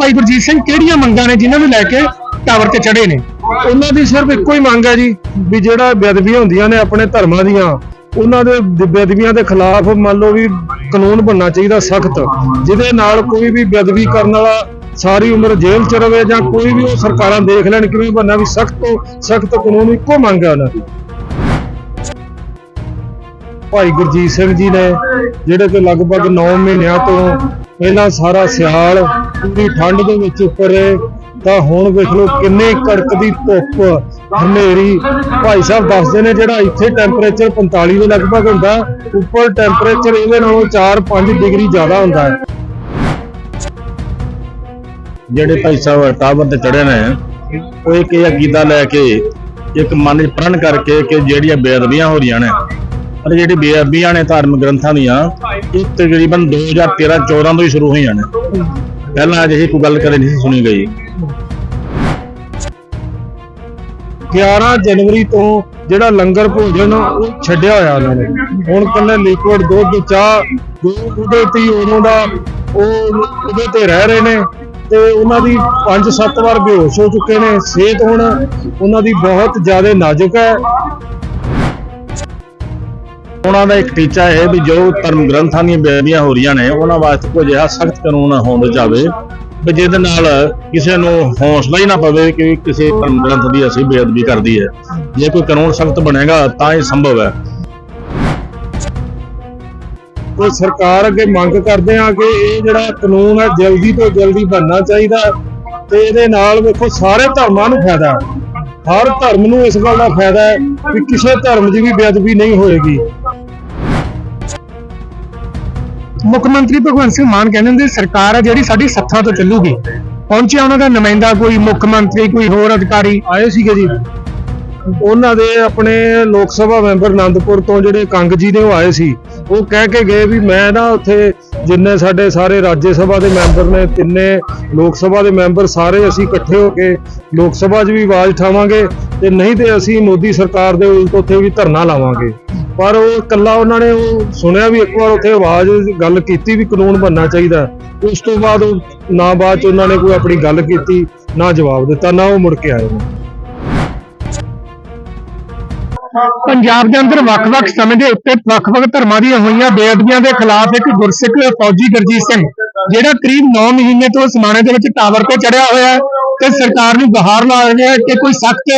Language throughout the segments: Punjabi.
ਭਾਈ ਗੁਰਜੀਤ ਸਿੰਘ, ਕਿਹੜੀਆਂ ਮੰਗਾਂ ਨੇ ਜਿਨ੍ਹਾਂ ਨੂੰ ਲੈ ਕੇ ਟਾਵਰ ਤੇ ਚੜੇ ਨੇ? ਉਹਨਾਂ ਦੀ ਸਿਰਫ ਇੱਕੋ ਹੀ ਮੰਗ ਹੈ ਜੀ, ਵੀ ਜਿਹੜਾ ਬੇਅਦਬੀਆਂ ਹੁੰਦੀਆਂ ਨੇ ਆਪਣੇ ਧਰਮਾਂ ਦੀਆਂ, ਉਹਨਾਂ ਦੇ ਬੇਅਦਬੀਆਂ ਦੇ ਖਿਲਾਫ ਮੰਨ ਲਓ ਵੀ ਕਾਨੂੰਨ ਬਣਨਾ ਚਾਹੀਦਾ ਸਖਤ, ਜਿਹਦੇ ਨਾਲ ਕੋਈ ਵੀ ਬੇਅਦਬੀ ਕਰਨ ਵਾਲਾ ਸਾਰੀ ਉਮਰ ਜੇਲ੍ਹ 'ਚ ਰਵੇ ਜਾਂ ਕੋਈ ਵੀ ਉਹ ਸਰਕਾਰਾਂ ਦੇਖ ਲੈਣ ਕਿਵੇਂ ਬਣਨਾ ਵੀ ਸਖਤ ਤੋਂ ਸਖਤ ਕਾਨੂੰਨ ਇੱਕੋ ਮੰਗ ਹੈ ਉਹਨਾਂ ਦੀ। ਭਾਈ ਗੁਰਜੀਤ ਸਿੰਘ ਜੀ ਨੇ, ਜਿਹੜੇ ਕਿ ਲਗਭਗ 9 ਮਹੀਨਿਆਂ ਤੋਂ ਪਹਿਲਾਂ ਸਾਰਾ ਸਿਆਲ ਪੂਰੀ ਠੰਡ ਦੇ ਵਿੱਚ ਉੱਪਰ ਤਾਂ ਹੁਣ ਵੇਖ ਲਓ ਕਿੰਨੇ ਕੜਕਦੀ ਧੁੱਪ ਹਨੇਰੀ। ਭਾਈ ਸਾਹਿਬ ਦੱਸਦੇ ਨੇ ਜਿਹੜਾ ਇੱਥੇ ਟੈਂਪਰੇਚਰ 45 ਦੇ ਲਗਭਗ ਹੁੰਦਾ, ਉੱਪਰ ਟੈਂਪਰੇਚਰ ਇਹਦੇ ਨਾਲੋਂ 4-5 ਡਿਗਰੀ ਜ਼ਿਆਦਾ ਹੁੰਦਾ ਹੈ। ਜਿਹੜੇ ਭਾਈ ਸਾਹਿਬ ਟਾਵਰ ਤੇ ਚੜੇ ਨੇ, ਉਹ ਇੱਕ ਇਹ ਅਕੀਦਾ ਲੈ ਕੇ ਇੱਕ ਮਨ 'ਚ ਪ੍ਰਣ ਕਰਕੇ ਕਿ ਜਿਹੜੀਆਂ ਬੇਅਦਬੀਆਂ ਹੋ ਰਹੀਆਂ ਨੇ ਪਰ ਜਿਹੜੀ ਬੇਅਦਬੀਆਂ ਨੇ ਧਾਰਮਿਕ ਗ੍ਰੰਥਾਂ ਦੀਆਂ, ਇਹ ਤਕਰੀਬਨ 2013-14 ਤੋਂ ਹੀ ਸ਼ੁਰੂ ਹੋਈਆਂ ਨੇ। ਪਹਿਲਾਂ ਅਜਿਹੀ ਕੋਈ ਗੱਲ ਕਦੇ ਨਹੀਂ ਸੁਣੀ ਗਈ। 11 ਜਨਵਰੀ ਤੋਂ ਜਿਹੜਾ ਲੰਗਰ ਭੋਜਨ ਉਹ ਛੱਡਿਆ ਹੋਇਆ ਉਹਨਾਂ ਨੇ, ਹੁਣ ਕੱਲੇ ਲਿਕੁਇਡ ਦੁੱਧ, ਚਾਹ ਜੋ ਉਹਦੇ ਤੇ ਹੀ ਉਦੋਂ ਦਾ ਉਹ ਉਹਦੇ ਤੇ ਰਹਿ ਰਹੇ ਨੇ ਤੇ ਉਹਨਾਂ ਦੀ 5-7 ਵਾਰ ਬੇਹੋਸ਼ ਹੋ ਚੁੱਕੇ ਨੇ, ਸਿਹਤ ਹੁਣ ਉਹਨਾਂ ਦੀ ਬਹੁਤ ਜ਼ਿਆਦਾ ਨਾਜ਼ੁਕ ਹੈ। ਉਹਨਾਂ ਦਾ ਇੱਕ ਟੀਚਾ ਹੈ ਵੀ ਜੋ ਧਰਮ ਗ੍ਰੰਥਾਂ ਦੀਆਂ ਬੇਅਦਬੀਆਂ ਹੋ ਰਹੀਆਂ ਨੇ, ਉਹਨਾਂ ਵਾਸਤੇ ਕੋਈ ਜਿਹਾ ਸਖਤ ਕਾਨੂੰਨ ਹੋਣਾ ਜਾਵੇ ਵੀ ਜਿਹਦੇ ਨਾਲ ਕਿਸੇ ਨੂੰ ਹੌਸਲਾ ਹੀ ਨਾ ਪਵੇ ਕਿ ਕਿਸੇ ਧਰਮ ਗ੍ਰੰਥ ਦੀ ਅਸੀਂ ਬੇਅਦਬੀ ਕਰਦੀ ਹੈ। ਜੇ ਕੋਈ ਕਾਨੂੰਨ ਸਖਤ ਬਣੇਗਾ ਤਾਂ ਇਹ ਸੰਭਵ ਹੈ। ਕੋਈ ਸਰਕਾਰ ਅੱਗੇ ਮੰਗ ਕਰਦੇ ਆ ਕਿ ਇਹ ਜਿਹੜਾ ਕਾਨੂੰਨ ਹੈ, ਜਲਦੀ ਤੋਂ ਜਲਦੀ ਬਣਨਾ ਚਾਹੀਦਾ ਤੇ ਇਹਦੇ ਨਾਲ ਵੇਖੋ ਸਾਰੇ ਧਰਮਾਂ ਨੂੰ ਫਾਇਦਾ ਹਰ ਧਰਮ ਨੂੰ ਇਸ ਗੱਲ ਦਾ ਫਾਇਦਾ ਹੈ ਕਿ ਕਿਸੇ ਧਰਮ ਦੀ ਵੀ ਬੇਅਦਬੀ ਨਹੀਂ ਹੋਏਗੀ। ਮੁੱਖ ਮੰਤਰੀ ਭਗਵੰਤ ਸਿੰਘ ਮਾਨ ਕਹਿੰਦੇ ਨੇ ਸਰਕਾਰ ਹੈ ਜਿਹੜੀ ਸਾਡੀ ਸੱਥਾਂ ਤੋਂ ਚੱਲੂਗੀ। ਪਹੁੰਚਿਆ ਉਹਨਾਂ ਦਾ ਨੁਮਾਇੰਦਾ ਕੋਈ ਮੁੱਖ ਮੰਤਰੀ, ਕੋਈ ਹੋਰ ਅਧਿਕਾਰੀ? ਆਏ ਸੀਗੇ ਜੀ। ਉਹਨਾਂ ਦੇ ਆਪਣੇ ਲੋਕ ਸਭਾ ਮੈਂਬਰ ਆਨੰਦਪੁਰ ਤੋਂ ਜਿਹੜੇ ਕੰਗ ਜੀ ਨੇ ਉਹ ਆਏ ਸੀ। ਉਹ ਕਹਿ ਕੇ ਗਏ ਵੀ ਮੈਂ ਨਾ ਉੱਥੇ ਜਿੰਨੇ ਸਾਡੇ ਸਾਰੇ ਰਾਜ ਸਭਾ ਦੇ ਮੈਂਬਰ ਨੇ, ਤਿੰਨੇ ਲੋਕ ਸਭਾ ਦੇ ਮੈਂਬਰ, ਸਾਰੇ ਅਸੀਂ ਇਕੱਠੇ ਹੋ ਕੇ ਲੋਕ ਸਭਾ 'ਚ ਵੀ ਆਵਾਜ਼ ਉਠਾਵਾਂਗੇ ਤੇ ਨਹੀਂ ਤੇ ਅਸੀਂ ਮੋਦੀ ਸਰਕਾਰ ਦੇ ਉਲਟ ਉੱਥੇ ਵੀ ਧਰਨਾ ਲਾਵਾਂਗੇ। ਪਰ ਉਹ ਇਕੱਲਾ ਉਹਨਾਂ ਨੇ ਉਹ ਸੁਣਿਆ ਵੀ ਇੱਕ ਵਾਰ ਉੱਥੇ ਆਵਾਜ਼ ਗੱਲ ਕੀਤੀ ਵੀ ਕਾਨੂੰਨ ਬਣਨਾ ਚਾਹੀਦਾ। ਉਸ ਤੋਂ ਬਾਅਦ ਨਾ ਬਾਅਦ 'ਚ ਉਹਨਾਂ ਨੇ ਕੋਈ ਆਪਣੀ ਗੱਲ ਕੀਤੀ, ਨਾ ਜਵਾਬ ਦਿੱਤਾ, ਨਾ ਉਹ ਮੁੜ ਕੇ ਆਏ ਪੰਜਾਬ ਦੇ ਅੰਦਰ ਵੱਖ-ਵੱਖ ਸਮੇਂ ਦੇ ਉੱਤੇ ਵੱਖ-ਵੱਖ ਧਰਮਾਂ ਦੀਆਂ ਹੋਈਆਂ ਬੇਅਦਬੀਆਂ ਦੇ ਖਿਲਾਫ ਇੱਕ ਗੁਰਸਿੱਖ ਫੌਜੀ ਗੁਰਜੀਤ ਸਿੰਘ, ਜਿਹੜਾ ਕਰੀਬ 9 ਮਹੀਨੇ ਤੋਂ ਸਮਾਣੇ ਦੇ ਵਿੱਚ ਟਾਵਰ ਤੇ ਚੜਿਆ ਹੋਇਆ ਤੇ ਸਰਕਾਰ ਨੂੰ ਬਹਾਰ ਲਾ ਰਿਹਾ ਕਿ ਕੋਈ ਸਖਤ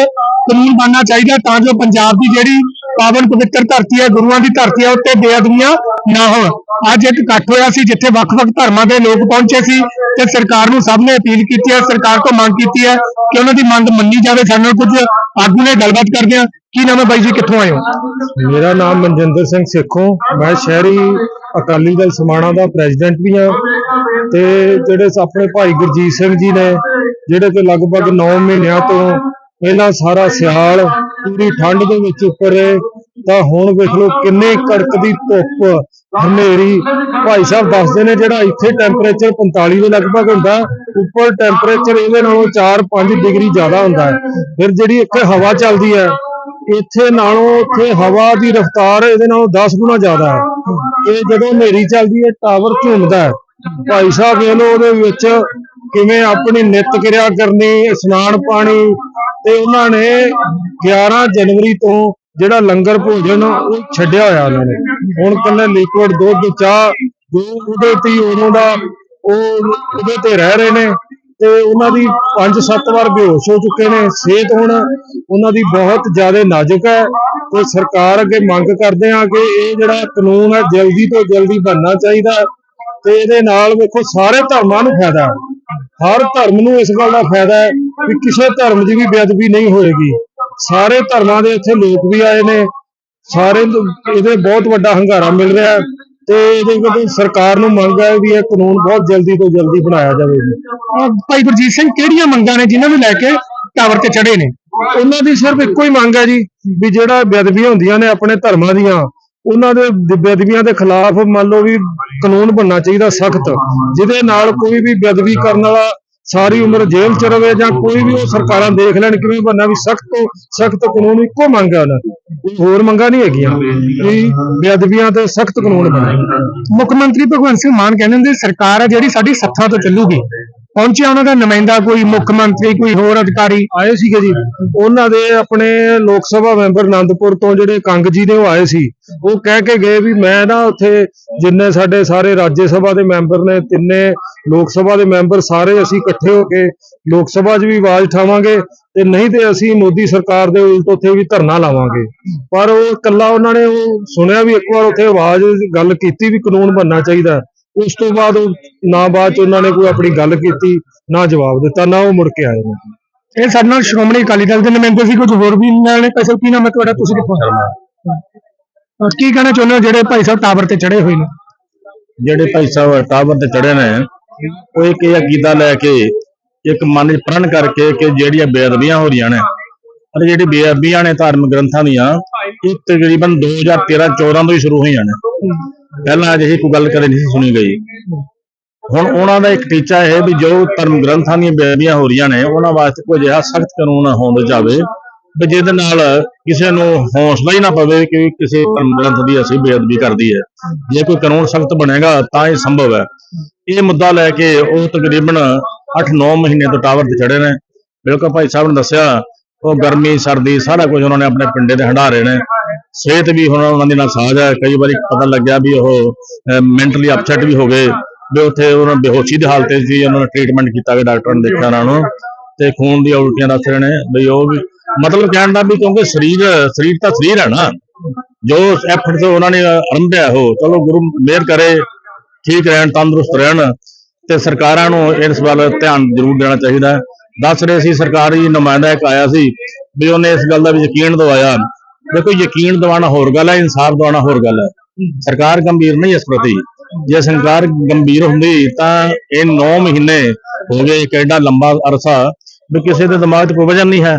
ਕਾਨੂੰਨ ਬਣਨਾ ਚਾਹੀਦਾ ਤਾਂ ਜੋ ਪੰਜਾਬ ਦੀ ਜਿਹੜੀ ਪਾਵਨ ਪਵਿੱਤਰ ਧਰਤੀ ਹੈ ਗੁਰੂਆਂ ਦੀ ਧਰਤੀ ਹੈ ਉੱਤੇ ਬੇਅਦਬੀਆਂ ਨਾ ਹੋਣ। ਅੱਜ ਇੱਕ ਇਕੱਠ ਹੋਇਆ ਸੀ, ਜਿੱਥੇ ਵੱਖ-ਵੱਖ ਧਰਮਾਂ ਦੇ ਲੋਕ ਪਹੁੰਚੇ ਸੀ ਤੇ ਸਰਕਾਰ ਨੂੰ ਸਭ ਨੇ ਅਪੀਲ ਕੀਤੀ ਹੈ ਸਰਕਾਰ ਤੋਂ ਮੰਗ ਕੀਤੀ ਹੈ ਕਿ ਉਹਨਾਂ ਦੀ ਮੰਗ ਮੰਨੀ ਜਾਵੇ। ਸਾਡੇ ਨਾਲ ਕੁਝ ਆਗੂ ਨੇ ਗੱਲਬਾਤ ਕਰਦੇ ਆ। ਕੀ ਨਾਮ ਹੈ ਬਾਈ ਜੀ? ਕਿੱਥੋਂ ਆਏ ਹੋ? ਮੇਰਾ ਨਾਮ ਮਨਜਿੰਦਰ ਸਿੰਘ ਸੇਖੋਂ। ਮੈਂ ਸ਼ਹਿਰੀ ਅਕਾਲੀ ਦਲ ਸਮਾਣਾ ਦਾ ਪ੍ਰੈਜ਼ੀਡੈਂਟ ਵੀ ਹਾਂ ਤੇ ਜਿਹੜੇ ਆਪਣੇ ਭਾਈ ਗੁਰਜੀਤ ਸਿੰਘ ਜੀ ਨੇ, ਜਿਹੜੇ ਕਿ ਲਗਭਗ 9 ਮਹੀਨਿਆਂ ਤੋਂ ਪਹਿਲਾਂ ਸਾਰਾ ਸਿਆਲ ਪੂਰੀ ਠੰਡ ਦੇ ਵਿੱਚ ਉੱਪਰੇ ਤਾਂ ਹੁਣ ਵੇਖ ਲਓ ਕਿੰਨੇ ਕੜਕਦੀ ਧੁੱਪ ਹਨੇਰੀ। ਭਾਈ ਸਾਹਿਬ ਦੱਸਦੇ ਨੇ ਜਿਹੜਾ ਇੱਥੇ ਟੈਂਪਰੇਚਰ 45 ਦੇ ਲਗਭਗ ਹੁੰਦਾ, ਉੱਪਰ ਟੈਂਪਰੇਚਰ ਇਹਦੇ ਨਾਲੋਂ 4-5 ਡਿਗਰੀ ਜ਼ਿਆਦਾ ਹੁੰਦਾ ਹੈ। ਫਿਰ ਜਿਹੜੀ ਇੱਥੇ ਹਵਾ ਚੱਲਦੀ ਹੈ, ਇੱਥੇ ਨਾਲੋਂ ਉੱਥੇ ਹਵਾ ਦੀ ਰਫ਼ਤਾਰ ਇਹਦੇ ਨਾਲੋਂ 10 ਗੁਣਾ ਜ਼ਿਆਦਾ ਹੈ। ਇਹ ਜਦੋਂ ਹਨੇਰੀ ਚੱਲਦੀ ਹੈ, ਟਾਵਰ ਝੂਮਦਾ ਹੈ। ਭਾਈ ਸਾਹਿਬ ਵੇਖ ਲਓ ਉਹਦੇ ਵਿੱਚ ਕਿਵੇਂ ਆਪਣੀ ਨਿਤ ਕਿਰਿਆ ਕਰਨੀ, ਇਸ਼ਨਾਨ ਪਾਣੀ, ਤੇ ਉਹਨਾਂ ਨੇ 11 ਜਨਵਰੀ ਤੋਂ ਜਿਹੜਾ ਲੰਗਰ ਭੋਜਨ ਉਹ ਛੱਡਿਆ ਹੋਇਆ ਉਹਨਾਂ ਨੇ। ਹੁਣ ਕੱਲੇ ਲਿਕੁਇਡ ਦੁੱਧ, ਚਾਹ, ਜੋ ਉਹਦੇ ਤੇ ਹੀ ਦਾ ਉਹ ਉਹਦੇ ਤੇ ਰਹਿ ਰਹੇ ਨੇ ਤੇ ਉਹਨਾਂ ਦੀ 5-7 ਵਾਰ ਬੇਹੋਸ਼ ਹੋ ਚੁੱਕੇ ਨੇ। ਸਿਹਤ ਹੁਣ ਉਹਨਾਂ ਦੀ ਬਹੁਤ ਜ਼ਿਆਦਾ ਨਾਜ਼ੁਕ ਹੈ ਤੇ ਸਰਕਾਰ ਅੱਗੇ ਮੰਗ ਕਰਦੇ ਆ ਕਿ ਇਹ ਜਿਹੜਾ ਕਾਨੂੰਨ ਹੈ ਜਲਦੀ ਤੋਂ ਜਲਦੀ ਬਣਨਾ ਚਾਹੀਦਾ ਤੇ ਇਹਦੇ ਨਾਲ ਵੇਖੋ ਸਾਰੇ ਧਰਮਾਂ ਨੂੰ ਫਾਇਦਾ ਹੈ। ਹਰ ਧਰਮ ਨੂੰ ਇਸ ਗੱਲ ਦਾ ਫਾਇਦਾ ਹੈ ਕਿ ਕਿਸੇ ਧਰਮ ਦੀ ਵੀ ਬੇਅਦਬੀ ਨਹੀਂ ਹੋਏਗੀ। ਸਾਰੇ ਧਰਮਾਂ ਦੇ ਇੱਥੇ ਲੋਕ ਵੀ ਆਏ ਨੇ। ਸਾਰੇ ਇਹਦੇ ਬਹੁਤ ਵੱਡਾ ਹੰਗਾਰਾ ਮਿਲ ਰਿਹਾ ਤੇ ਇਹਦੇ ਵਿੱਚ ਸਰਕਾਰ ਨੂੰ ਮੰਗ ਹੈ ਵੀ ਇਹ ਕਾਨੂੰਨ ਬਹੁਤ ਜਲਦੀ ਤੋਂ ਜਲਦੀ ਬਣਾਇਆ ਜਾਵੇ ਭਾਈ ਗੁਰਜੀਤ ਸਿੰਘ ਕਿਹੜੀਆਂ ਮੰਗਾਂ ਨੇ ਜਿਨ੍ਹਾਂ ਨੂੰ ਲੈ ਕੇ ਟਾਵਰ ਤੇ ਚੜੇ ਨੇ? ਉਹਨਾਂ ਦੀ ਸਿਰਫ ਇੱਕੋ ਹੀ ਮੰਗ ਹੈ ਜੀ ਵੀ ਜਿਹੜਾ ਬੇਅਦਬੀਆਂ ਹੁੰਦੀਆਂ ਨੇ ਆਪਣੇ ਧਰਮਾਂ ਦੀਆਂ ਉਹਨਾਂ ਦੇ ਦ- ਬੇਅਦਬੀਆਂ ਦੇ ਖਿਲਾਫ ਮੰਨ ਲਓ ਵੀ ਕਾਨੂੰਨ ਬਣਨਾ ਚਾਹੀਦਾ ਸਖਤ। ਜਿਹਦੇ ਨਾਲ ਕੋਈ ਵੀ ਬੇਅਦਬੀ ਕਰਨ ਵਾਲਾ ਸਾਰੀ ਉਮਰ ਜੇਲ੍ਹ 'ਚ ਰਵੇ ਜਾਂ ਕੋਈ ਵੀ ਉਹ ਸਰਕਾਰਾਂ ਦੇਖ ਲੈਣ ਕਿਵੇਂ ਬਣਨਾ ਵੀ ਸਖਤ ਤੋਂ ਸਖਤ ਕਾਨੂੰਨ ਇੱਕੋ ਮੰਗ ਹੈ ਉਹਨਾਂ ਦੀ ਕੋਈ ਹੋਰ ਮੰਗਾਂ ਨਹੀਂ ਹੈਗੀਆਂ। ਵੀ ਬੇਅਦਬੀਆਂ ਤੇ ਸਖਤ ਕਾਨੂੰਨ ਬਣੇ ਮੁੱਖ ਮੰਤਰੀ ਭਗਵੰਤ ਸਿੰਘ ਮਾਨ ਕਹਿੰਦੇ ਹੁੰਦੇ, ਸਰਕਾਰ ਹੈ ਜਿਹੜੀ ਸਾਡੀ ਸੱਥਾਂ ਤੋਂ ਚੱਲੂਗੀ। ਪਹੁੰਚਿਆ ਉਹਨਾਂ ਦਾ ਨੁਮਾਇੰਦਾ ਕੋਈ ਮੁੱਖ ਮੰਤਰੀ, ਕੋਈ ਹੋਰ ਅਧਿਕਾਰੀ ਆਏ ਸੀਗੇ ਜੀ। ਉਹਨਾਂ ਦੇ ਆਪਣੇ ਲੋਕ ਸਭਾ ਮੈਂਬਰ ਆਨੰਦਪੁਰ ਤੋਂ ਜਿਹੜੇ ਕੰਗ ਜੀ ਨੇ ਉਹ ਆਏ ਸੀ। ਉਹ ਕਹਿ ਕੇ ਗਏ ਵੀ ਮੈਂ ਨਾ ਉੱਥੇ ਜਿੰਨੇ ਸਾਡੇ ਸਾਰੇ ਰਾਜ ਸਭਾ ਦੇ ਮੈਂਬਰ ਨੇ, ਤਿੰਨੇ ਲੋਕ ਸਭਾ ਦੇ ਮੈਂਬਰ, ਸਾਰੇ ਅਸੀਂ ਇਕੱਠੇ ਹੋ ਕੇ ਲੋਕ ਸਭਾ 'ਚ ਵੀ ਆਵਾਜ਼ ਉਠਾਵਾਂਗੇ ਤੇ ਨਹੀਂ ਤੇ ਅਸੀਂ ਮੋਦੀ ਸਰਕਾਰ ਦੇ ਉਲਟ ਉੱਥੇ ਵੀ ਧਰਨਾ ਲਾਵਾਂਗੇ। ਪਰ ਉਹ ਇਕੱਲਾ ਉਹਨਾਂ ਨੇ ਉਹ ਸੁਣਿਆ ਵੀ ਇੱਕ ਵਾਰ ਉੱਥੇ ਆਵਾਜ਼, ਗੱਲ ਕੀਤੀ ਵੀ ਕਾਨੂੰਨ ਬਣਨਾ ਚਾਹੀਦਾ। ਉਸ ਤੋਂ ਬਾਅਦ ਉਹ ਨਾ ਬਾਅਦ ਚ ਉਹਨਾਂ ਨੇ ਕੋਈ ਆਪਣੀ ਗੱਲ ਕੀਤੀ ਨਾ ਜਵਾਬ ਦਿੱਤਾ ਨਾ ਉਹ ਮੁੜ ਕੇ ਆਏ ਨੇ। ਇਹ ਸਾਡੇ ਨਾਲ ਸ਼੍ਰੋਮਣੀ ਅਕਾਲੀ ਦਲ ਦੇ ਨੁਮਾਇੰਦੇ ਸੀ ਕੁਝ ਹੋਰ ਵੀ ਨਾਲ ਨੇ ਪੈਸੇ ਕੀ ਨਾਮ ਹੈ ਤੁਹਾਡਾ ਤੁਸੀਂ ਕਿੱਥੋਂ? ਅਹ ਕੀ ਕਹਿਣਾ ਚਾਹੁੰਦੇ ਹੋ ਜਿਹੜੇ ਭਾਈ ਸਾਹਿਬ ਟਾਵਰ ਤੇ ਚੜੇ ਹੋਏ ਨੇ? ਜਿਹੜੇ ਭਾਈ ਸਾਹਿਬ ਟਾਵਰ ਤੇ ਚੜੇ ਨੇ ਉਹ ਇੱਕ ਇਹ ਅਕੀਦਾ ਲੈ ਕੇ ਇੱਕ ਮਨ 'ਚ ਪ੍ਰਣ ਕਰਕੇ ਕਿ ਜਿਹੜੀਆਂ ਬੇਅਦਬੀਆਂ ਹੋ ਰਹੀਆਂ ਨੇ ਅਤੇ ਜਿਹੜੀ ਬੇਅਦਬੀਆਂ ਨੇ ਧਾਰਮਿਕ ਗ੍ਰੰਥਾਂ ਦੀਆਂ ਇਹ ਤਕਰੀਬਨ 2013 14 ਤੋਂ ਹੀ ਸ਼ੁਰੂ ਹੋਈਆਂ ਨੇ। ਪਹਿਲਾਂ ਅਜਿਹੀ ਕੋਈ ਗੱਲ ਕਦੇ ਨਹੀਂ ਸੀ ਸੁਣੀ ਗਈ। ਹੁਣ ਉਹਨਾਂ ਦਾ ਇੱਕ ਟੀਚਾ ਇਹ ਵੀ ਜੋ ਧਰਮ ਗ੍ਰੰਥਾਂ ਦੀਆਂ ਬੇਅਦਬੀਆਂ ਹੋ ਰਹੀਆਂ ਨੇ, ਉਹਨਾਂ ਵਾਸਤੇ ਕੋਈ ਅਜਿਹਾ ਸਖਤ ਕਾਨੂੰਨ ਹੋਣ ਜਾਵੇ ਵੀ ਜਿਹਦੇ ਨਾਲ ਕਿਸੇ ਨੂੰ ਹੌਸਲਾ ਹੀ ਨਾ ਪਵੇ ਕਿ ਕਿਸੇ ਧਰਮ ਗ੍ਰੰਥ ਦੀ ਅਸੀਂ ਬੇਅਦਬੀ ਕਰਦੀ ਹੈ ਜੇ ਕੋਈ ਕਾਨੂੰਨ ਸਖਤ ਬਣੇਗਾ ਤਾਂ ਇਹ ਸੰਭਵ ਹੈ। ਇਹ ਮੁੱਦਾ ਲੈ ਕੇ ਉਹ ਤਕਰੀਬਨ 8-9 ਮਹੀਨੇ ਤੋਂ ਟਾਵਰ ਤੇ ਚੜੇ ਨੇ। ਬਿਲਕੁਲ ਭਾਈ ਸਾਹਿਬ ਨੇ ਦੱਸਿਆ, ਉਹ ਗਰਮੀ, ਸਰਦੀ ਸਾਰਾ ਕੁਝ ਉਹਨਾਂ ਨੇ ਆਪਣੇ ਪਿੰਡੇ ਤੇ ਹੰਡਾ ਰਹੇ ਨੇ। ਸਿਹਤ ਵੀ ਹੁਣ ਉਹਨਾਂ ਦੇ ਨਾਲ ਨਾਸਾਜ਼ ਹੈ ਕਈ ਵਾਰੀ ਪਤਾ ਲੱਗਿਆ ਵੀ ਉਹ ਮੈਂਟਲੀ ਅਪਸੈਟ ਵੀ ਹੋ ਗਏ। ਵੀ ਉੱਥੇ ਉਹਨਾਂ ਬੇਹੋਸ਼ੀ ਦੀ ਹਾਲਤ 'ਚ ਸੀ, ਉਹਨਾਂ ਨੇ ਟ੍ਰੀਟਮੈਂਟ ਕੀਤਾ ਗਿਆ ਡਾਕਟਰਾਂ ਨੇ ਦੇਖਿਆ ਉਹਨਾਂ ਨੂੰ। ਤੇ ਖੂਨ ਦੀਆਂ ਉਲਟੀਆਂ ਦੱਸ ਰਹੇ ਨੇ ਵੀ ਉਹ ਵੀ, ਮਤਲਬ ਕਹਿਣ ਦਾ ਵੀ ਕਿਉਂਕਿ ਸਰੀਰ ਸਰੀਰ ਤਾਂ ਸਰੀਰ ਹੈ ਨਾ। ਜੋ ਐਫਰਟ ਉਹਨਾਂ ਨੇ ਆਰੰਭਿਆ ਉਹ, ਚਲੋ ਗੁਰੂ ਮਿਹਰ ਕਰੇ, ਠੀਕ ਰਹਿਣ, ਤੰਦਰੁਸਤ ਰਹਿਣ। ਤੇ ਸਰਕਾਰਾਂ ਨੂੰ ਇਸ ਵੱਲ ਧਿਆਨ ਜ਼ਰੂਰ ਦੇਣਾ ਚਾਹੀਦਾ। ਦੱਸ ਰਹੇ ਸੀ, ਸਰਕਾਰੀ ਨੁਮਾਇੰਦਾ ਇੱਕ ਆਇਆ ਸੀ ਵੀ ਉਹਨੇ ਇਸ ਗੱਲ ਦਾ ਵੀ ਯਕੀਨ ਦਵਾਇਆ ਦੇਖੋ, ਯਕੀਨ ਦਿਵਾਉਣਾ ਹੋਰ ਗੱਲ ਹੈ, ਇਨਸਾਫ ਦਿਵਾਉਣਾ ਹੋਰ ਗੱਲ ਹੈ। ਸਰਕਾਰ ਗੰਭੀਰ ਨਹੀਂ ਇਸ ਪ੍ਰਤੀ। ਜੇ ਸਰਕਾਰ ਗੰਭੀਰ ਹੁੰਦੀ, ਤਾਂ ਇਹ 9 ਮਹੀਨੇ ਹੋ ਗਏ ਇੱਕ ਐਡਾ ਲੰਬਾ ਅਰਸਾ ਵੀ ਕਿਸੇ ਦੇ ਦਿਮਾਗ 'ਚ ਕੋਈ ਨਹੀਂ ਹੈ।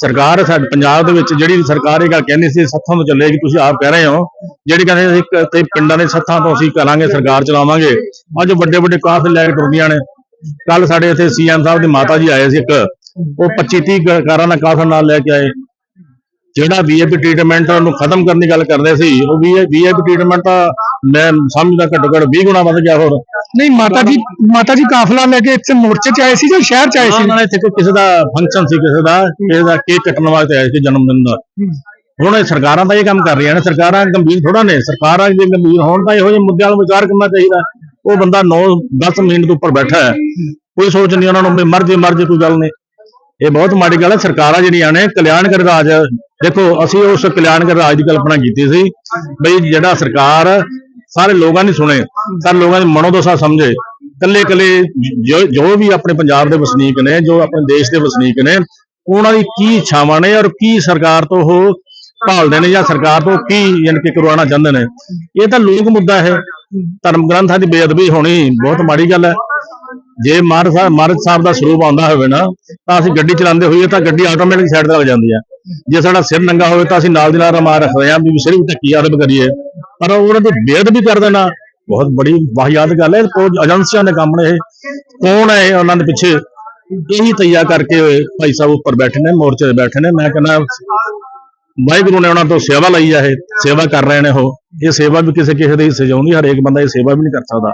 ਸਰਕਾਰ ਸਾਡੇ, ਪੰਜਾਬ ਦੇ ਵਿੱਚ ਜਿਹੜੀ ਸਰਕਾਰ ਇਹ ਗੱਲ ਕਹਿੰਦੀ ਸੀ, ਸੱਥਾਂ ਤੋਂ ਚੱਲੇਗੀ ਤੁਸੀਂ ਆਪ ਕਹਿ ਰਹੇ ਹੋ, ਜਿਹੜੀ ਕਹਿੰਦੇ ਅਸੀਂ ਤੇ ਪਿੰਡਾਂ ਦੇ ਸੱਥਾਂ ਤੋਂ ਅਸੀਂ ਕਰਾਂਗੇ, ਸਰਕਾਰ ਚਲਾਵਾਂਗੇ। ਅੱਜ ਵੱਡੇ ਵੱਡੇ ਕਾਫਲੇ ਲੈ ਕੇ ਤੁਰਦੀਆਂ ਨੇ। ਕੱਲ ਸਾਡੇ ਇੱਥੇ ਸੀਐਮ ਸਾਹਿਬ ਦੀ ਮਾਤਾ ਜੀ ਆਏ ਸੀ ਇੱਕ। ਉਹ 25 30 ਕਾਰਾਂ ਦਾ ਕਾਫਲਾ ਨਾਲ ਲੈ ਕੇ ਆਏ। ਜਿਹੜਾ ਵੀਆਈਪੀ ਟ੍ਰੀਟਮੈਂਟ ਨੂੰ ਖਤਮ ਕਰਨ ਦੀ ਗੱਲ ਕਰਦੇ ਸੀ। ਉਹ ਵੀਆਈਪੀ ਟ੍ਰੀਟਮੈਂਟ ਤਾਂ ਮੈਂ ਸਮਝਦਾ ਘੱਟੋ ਘੱਟ 20 ਗੁਣਾ ਵੱਧ ਗਿਆ ਹੋਰ। ਨਹੀਂ ਮਾਤਾ ਜੀ ਮਾਤਾ ਜੀ ਕਾਫਲਾ ਲੈ ਕੇ ਇੱਥੇ ਮੋਰਚੇ 'ਚ ਆਏ ਸੀ ਜਾਂ ਸ਼ਹਿਰ 'ਚ ਆਏ ਸੀ? ਉਹਨਾਂ ਨੇ ਇੱਥੇ ਕਿਸੇ ਦਾ ਫੰਕਸ਼ਨ ਸੀ ਕਿਸੇ ਦਾ ਕਿਸੇ ਦਾ ਕੇਕ ਕੱਟਣ ਵਾਸਤੇ ਆਏ ਸੀ ਜਨਮ ਦਿਨ ਦਾ। ਹੁਣ ਇਹ ਸਰਕਾਰਾਂ ਤਾਂ ਇਹ ਕੰਮ ਕਰ ਰਹੀਆਂ ਨੇ ਸਰਕਾਰਾਂ ਗੰਭੀਰ ਥੋੜਾ ਨੇ। ਸਰਕਾਰਾਂ ਜੇ ਗੰਭੀਰ ਹੋਣ ਤਾਂ ਇਹੋ ਜਿਹੇ ਮੁੱਦਿਆਂ ਨੂੰ ਵਿਚਾਰ ਕਰਨਾ ਚਾਹੀਦਾ। ਉਹ ਬੰਦਾ 9 10 ਮਿੰਟ ਤੋਂ ਉੱਪਰ ਬੈਠਾ ਹੈ। ਕੋਈ ਸੋਚ ਨਹੀਂ ਉਹਨਾਂ ਨੂੰ ਵੀ ਮਰ ਜੇ ਮਰ ਜੇ ਕੋਈ ਗੱਲ ਨਹੀਂ। ਇਹ ਬਹੁਤ ਮਾੜੀ ਗੱਲ ਹੈ ਸਰਕਾਰਾਂ ਜਿਹੜੀਆਂ ਨੇ ਕਲਿਆਣਕਾਰੀ ਰਾਜ ਦੇਖੋ, ਅਸੀਂ ਉਸ ਕਲਿਆਣਕਾਰੀ ਰਾਜ ਦੀ ਕਲਪਨਾ ਕੀਤੀ ਸੀ ਬਈ ਜਿਹੜਾ ਸਰਕਾਰ ਸਾਰੇ ਲੋਕਾਂ ਦੀ ਸੁਣੇ, ਸਾਰੇ ਲੋਕਾਂ ਦੀ ਮਨੋਦਸ਼ਾ ਸਮਝੇ ਕੱਲੇ ਕੱਲੇ ਜੋ ਜੋ ਵੀ ਆਪਣੇ ਪੰਜਾਬ ਦੇ ਵਸਨੀਕ ਨੇ, ਜੋ ਆਪਣੇ ਦੇਸ਼ ਦੇ ਵਸਨੀਕ ਨੇ, ਉਹਨਾਂ ਦੀ ਕੀ ਇੱਛਾਵਾਂ ਨੇ ਔਰ ਕੀ ਸਰਕਾਰ ਤੋਂ ਉਹ ਭਾਲਦੇ ਨੇ ਜਾਂ ਸਰਕਾਰ ਤੋਂ ਕੀ ਯਾਨੀ ਕਿ ਕਰਵਾਉਣਾ ਚਾਹੁੰਦੇ ਨੇ। ਇਹ ਤਾਂ ਲੋਕ ਮੁੱਦਾ ਹੈ। ਧਰਮ ਗ੍ਰੰਥਾਂ ਦੀ ਬੇਅਦਬੀ ਹੋਣੀ ਬਹੁਤ ਮਾੜੀ ਗੱਲ ਹੈ। ਜੇ ਮਹਾਰਾਜ ਸਾਹਿਬ ਮਹਾਰਾਜ ਸਾਹਿਬ ਦਾ ਸਰੂਪ ਆਉਂਦਾ ਹੋਵੇ ਨਾ, ਤਾਂ ਅਸੀਂ ਗੱਡੀ ਚਲਾਉਂਦੇ ਹੋਈਏ ਤਾਂ ਗੱਡੀ ਆਟੋਮੈਟਿਕ ਸਾਈਡ ਤੇ ਲੱਗ ਜਾਂਦੀ ਹੈ। ਜੇ ਸਾਡਾ ਸਿਰ ਨੰਗਾ ਹੋਵੇ ਤਾਂ ਅਸੀਂ ਨਾਲ ਦੀ ਨਾਲ ਰਮਾ ਰੱਖਦੇ ਹਾਂ ਵੀ ਸਿਰ ਵੀ ਢੱਕੀ ਆਦਮ ਕਰੀਏ। ਪਰ ਉਹਨਾਂ ਦੀ ਬੇਅਦਬੀ ਕਰ ਦੇਣਾ। ਬਹੁਤ ਬੜੀ ਵਾਹਿਯਾਤ ਗੱਲ ਹੈ। ਕੋਈ ਏਜੰਸੀਆਂ ਦੇ ਕੰਮ ਨੇ ਇਹ। ਕੌਣ ਹੈ ਉਹਨਾਂ ਦੇ ਪਿੱਛੇ? ਇਹੀ ਤૈਯਾ ਕਰਕੇ ਭਾਈ ਸਾਹਿਬ ਉੱਪਰ ਬੈਠੇ ਨੇ, ਮੋਰਚੇ ਤੇ ਬੈਠੇ ਨੇ। ਮੈਂ ਕਹਿੰਦਾ, ਵਾਹਿਗੁਰੂ ਨੇ ਉਹਨਾਂ ਤੋਂ ਸੇਵਾ ਲਈ ਆ ਇਹ। ਸੇਵਾ ਕਰ ਰਹੇ ਨੇ ਉਹ। ਇਹ ਸੇਵਾ ਵੀ ਕਿਸੇ ਕਿਸੇ ਦੇ ਹਿੱਸੇ 'ਚ ਹਰੇਕ ਬੰਦਾ ਇਹ ਸੇਵਾ ਵੀ ਨਹੀਂ ਕਰ ਸਕਦਾ।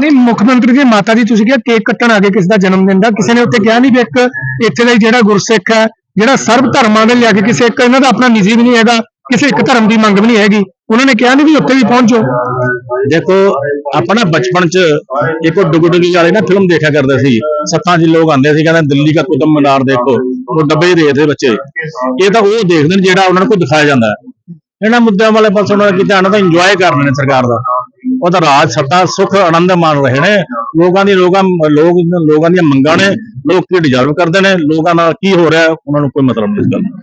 ਨਹੀਂ, ਮੁੱਖ ਮੰਤਰੀ ਦੀ ਮਾਤਾ ਜੀ, ਤੁਸੀਂ ਕਿਹਾ ਕੇਕ ਕੱਟਣ ਆ ਗਏ ਕਿਸੇ ਦਾ ਜਨਮ ਦਿਨ ਦਾ। ਕਿਸੇ ਨੇ ਉੱਥੇ ਕਿਹਾ ਨਹੀਂ ਵੀ ਇੱਕ ਇੱਥੇ ਦਾ ਜਿਹੜਾ ਗੁਰਸਿੱਖ ਹੈ ਜਿਹੜਾ ਸਰਬ ਧਰਮਾਂ ਦੇ ਲਿਆ ਕੇ ਕਿਸੇ ਇੱਕ ਇਹਨਾਂ ਦਾ ਆਪਣਾ ਨਿੱਜੀ ਵੀ ਨਹੀਂ ਹੈਗਾ ਕਿਸੇ ਇੱਕ ਧਰਮ ਦੀ ਮੰਗ ਵੀ ਨਹੀਂ ਹੈਗੀ। ਉਹਨਾਂ ਨੇ ਕਿਹਾ ਨਹੀਂ ਵੀ ਉੱਥੇ ਵੀ ਪਹੁੰਚੋ। ਦੇਖੋ ਆਪਣਾ ਬਚਪਨ ਚ ਇੱਕ ਡੁਗ ਡੁਗੀ ਵਾਲੀ ਨਾ ਫਿਲਮ ਦੇਖਿਆ ਕਰਦੇ ਸੀ। ਸੱਤਾਂ 'ਚ ਲੋਕ ਆਉਂਦੇ ਸੀ ਕਹਿੰਦੇ ਦਿੱਲੀ ਦਾ ਕੁਤਬ ਮੀਨਾਰ ਦੇਖੋ ਉਹ ਡੱਬੇ ਹੀ ਦੇਖਦੇ ਬੱਚੇ। ਇਹ ਤਾਂ ਉਹ ਦੇਖਦੇ ਨੇ ਜਿਹੜਾ ਉਹਨਾਂ ਨੂੰ ਕੋਈ ਦਿਖਾਇਆ ਜਾਂਦਾ। ਇਹਨਾਂ ਮੁੱਦਿਆਂ ਵਾਲੇ ਪਾਸੇ ਉਹਨਾਂ ਦਾ ਕੀ ਧਿਆਨ ਤਾਂ ਇੰਜੋਏ ਕਰ ਰਹੇ ਨੇ ਸਰਕਾਰ ਦਾ। ਉਹਦਾ ਰਾਜ, ਸੱਤਾ, ਸੁਖ, ਆਨੰਦ, ਮਾਣ ਰਹੇ ਨੇ। ਲੋਕਾਂ ਦੀ, ਲੋਕਾਂ, ਲੋਕ, ਲੋਕਾਂ ਦੀਆਂ ਮੰਗਾਂ ਨੇ। ਲੋਕ ਕੀ ਡਿਜ਼ਰਵ ਕਰਦੇ ਨੇ? ਲੋਕਾਂ ਨਾਲ ਕੀ ਹੋ ਰਿਹਾ? ਉਹਨਾਂ ਨੂੰ ਕੋਈ ਮਤਲਬ ਨਹੀਂ ਇਸ ਗੱਲ